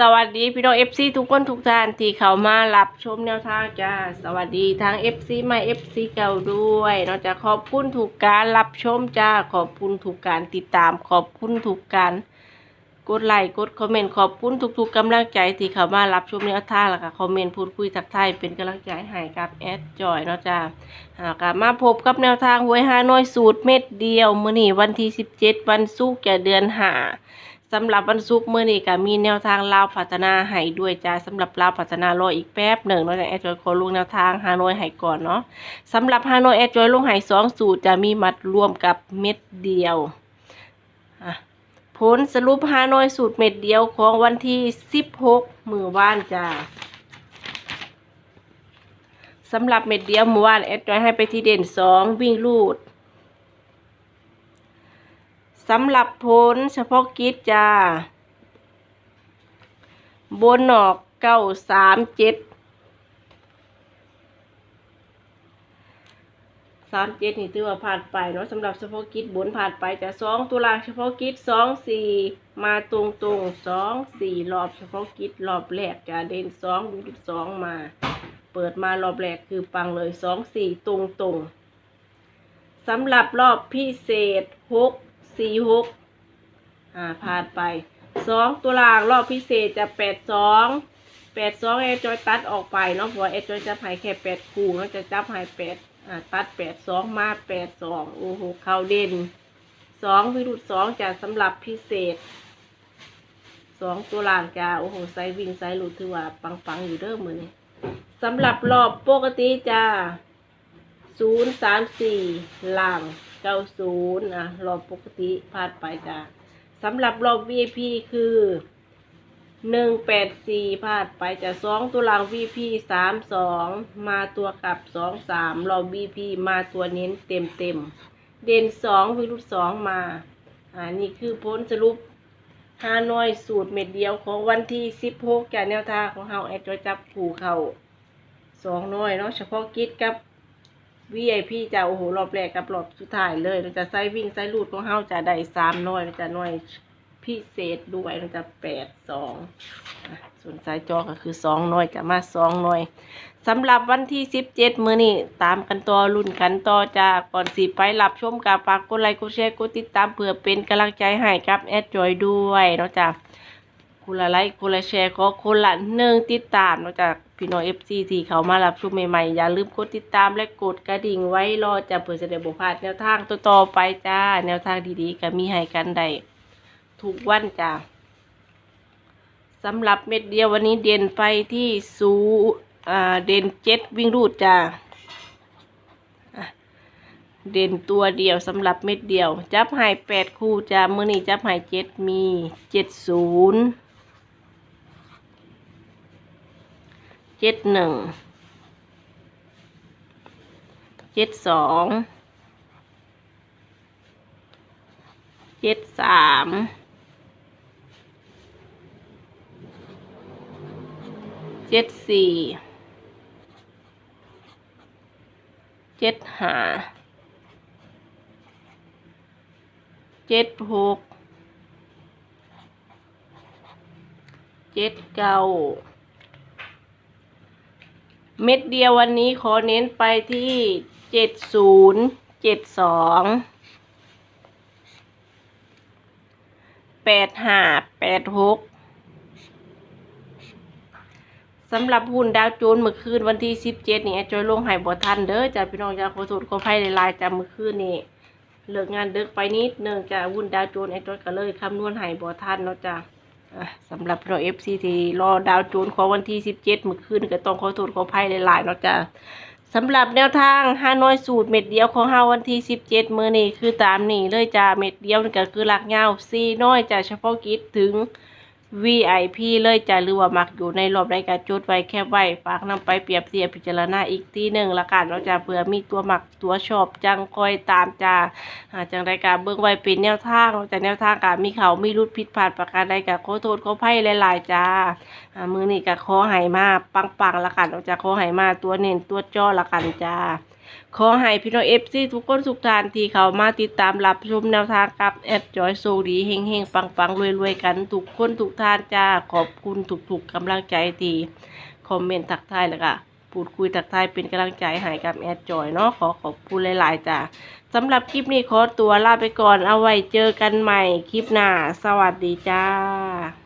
สวัสดีพี่น้องเอฟซีทุกคนทุกท่านที่เขามารับชมแนวทางจ้าสวัสดีทั้งเอฟซีใหม่เอฟซีเก่าด้วยนอกจากขอบคุณถูกการรับชมจ้าขอบคุณถูกการติดตาม ขอบคุณถูกการกดไลค์กดคอมเมนต์ขอบคุณทุกๆกำลังใจที่เขามารับชมแนวทางแล้วก็คอมเมนต์พูดคุยทักทายเป็นกำลังใจให้กับแอดจอยเนาะจ้าหากมาพบกับแนวทางหวยฮานอยสูตรเม็ดเดียวมื้อนี้วันที่ 17 วันศุกร์แก่เดือนหา สำหรับวันศุกร์มื้อนี้ก็มีแนวทางลาวพัฒนาให้ด้วยจ้าสำหรับลาวพัฒนารออีกแป๊บหนึ่งเนาะจากแอดจอยขอลงแนวทางฮานอยให้ก่อนเนาะสำหรับฮานอยแอดจอยลงให้สองสูตรจะมีมัดรวมกับเม็ดเดียวผลสรุปฮานอยสูตรเม็ดเดียวของวันที่สิบหกมือว่านจ้าสำหรับเม็ดเดียวมือว่านแอดจอยให้ไปที่เด่นสองวิ่งลูด สำหรับผลเฉพาะกิจจ้า บนหนอกเก้าสามเจ็ดสามเจ็ดนี่ถือว่าผ่านไปเนาะสำหรับเฉพาะกิจบนผ่านไปจะสองตุลาเฉพาะกิจสองสี่มาตรงตรงสองสี่รอบเฉพาะกิจรอบแรกจะเด่นสองดูสองมา เปิดมารอบแรกคือปังเลยสองสี่ตรงตรงสำหรับรอบพิเศษหก สี่หกอ่าผ่านไปสองตัวล่างรอบพิเศษจะแปดสองแปดสองเอจอยตัดออกไปเนาะเพราะเอจอยจะหายแค่แปดคู่เนาะจะจับหายแปดอ่าตัดแปดสองมาแปดสองโอ้โหเข้าเด่นสองวิรุธสองจะสำหรับพิเศษสองตัวล่างจะโอ้โหไซวิ่งไซหลุดถือว่าปังๆอยู่เด้อมือนี้สำหรับรอบปกติจะศูนย์สามสี่ล่าง เก้าศูนย์อะรอบปกติพลาดไปจ้ะสำหรับรอบ VIP คือหนึ่งแปดสี่พลาดไปจะสองตัวหลัง VP สามสองมาตัวกลับสองสามรอบ VP มาตัวเน้นเต็มเต็มเด่นสองวิรุธสองมาอ่านี่คือพ้นสรุปฮานอยสูตรเม็ดเดียวของวันที่สิบหกจากแนวทางของเฮาแอดจอยจับผูเขาสองน้อยเนาะเฉพาะกิจกับ VIP จะโอ้โหรอบแรกกับรอบสุดท้ายเลยเราจะไซวิ่งไซรูดของเฮาจะได้สามน้อยเราจะน้อยพิเศษด้วยเราจะแปดสองส่วนสายจอก็คือสองน้อยจะมาสองน้อยสำหรับวันที่สิบเจ็ดมือนี่ตามกันต่อรุ่นกันต่อจากก่อนสิไปรับชมกับฝากกดไลค์กดแชร์กดติดตามเพื่อเป็นกำลังใจให้กับแอดจอยด้วยเนาะจ้ะ คนละไลค์คนละแชร์ขอคนละหนึ่งติดตามนอกจากพี่น้องเอฟซีที่เขามารับชมใหม่ๆ อย่าลืมกดติดตามและกดกระดิ่งไว้รอจะเผื่อจะได้บอกพาดแนวทางต่อๆไปจ้า แนวทางดีๆก็มีให้กันได้ทุกวันจ้าสำหรับเม็ดเดียววันนี้เด่นไปที่สูอ่าเด่นเจ็ดวิ่งรูดจ้าเด่นตัวเดียวสำหรับเม็ดเดียว จับให้แปดคู่จ้ามื่อนี้จับให้เจ็ดมีเจ็ดศูนย์ เจ็ดหนึ่ง เจ็ดสอง เจ็ดสาม เจ็ดสี่ เจ็ดห้า เจ็ดหก เจ็ดเก้า เม็ดเดียววันนี้ขอเน้นไปที่เจ็ดศูนย์เจ็ดสองแปดห้าแปดหกสำหรับหุ่นดาวโจนเมื่อคืนวันที่สิบเจ็ดนี่จอยลงหายบ่ทันเด้อจ้าพี่น้องจ้าขอโทษขออภัยหลายจ้าเมื่อคืนนี่เลิกงานดึกไปนิดนึงจ้าหุ่นดาวโจนแอดจอยก็เลยคำนวณหายบ่ทันเนาะจ้าอะ สำหรับเราเอฟซีที่รอดาวโจนของวันที่สิบเจ็ดมื่อคืนก็ต้องขอโทษขออภัยหลายๆเนาะจ้ะสำหรับแนวทางฮานอยสูตรเม็ดเดียวของเฮาวันที่สิบเจ็ดมื่อนี้คือตามนี้เลยจ้ะเม็ดเดียวนี่ก็คือหลักเงาซีน้อยจ้ะเฉพาะกิจถึง VIP เลยจ้ะหรือว่ามักอยู่ในรอบรายการจดไว้แค่ไว้ฝากนำไปเปรียบเทียบพิจารณาอีกทีหนึ่งละกันเนาจะเผื่อมีตัวหมักตัวชอบจังคอยตามจ้าอ่าจังรายการเบิ่งไว้เป็นแนวทางจากแนวทางกามีเขามีรุดผิดพลาดประการใดกับขอโทษขออภัยหลายๆจ้าอ่ามือนี้ก็ขอให้มาปังๆละกันเอาจะขอให้มาตัวเน้นตัวจ้อละกันจ้า ขอให้พี่น้องเอฟซีทุกคนทุกท่านที่เขามาติดตามรับชมแนวทางกับแอดจอยโซดีเฮงเฮงปังปังรวยรวยกัน ทุกคนทุกท่านจ้าขอบคุณทุกๆกกำลังใจที่คอมเมนต์ทักทายแล้วก็พูดคุยทักทายเป็นกำลังใจให้กับแอดจอยเนาะขอขอบคุณหลายๆจ้าสำหรับคลิปนี้ขอตัวลาไปก่อนเอาไว้เจอกันใหม่คลิปหน้า สวัสดีจ้า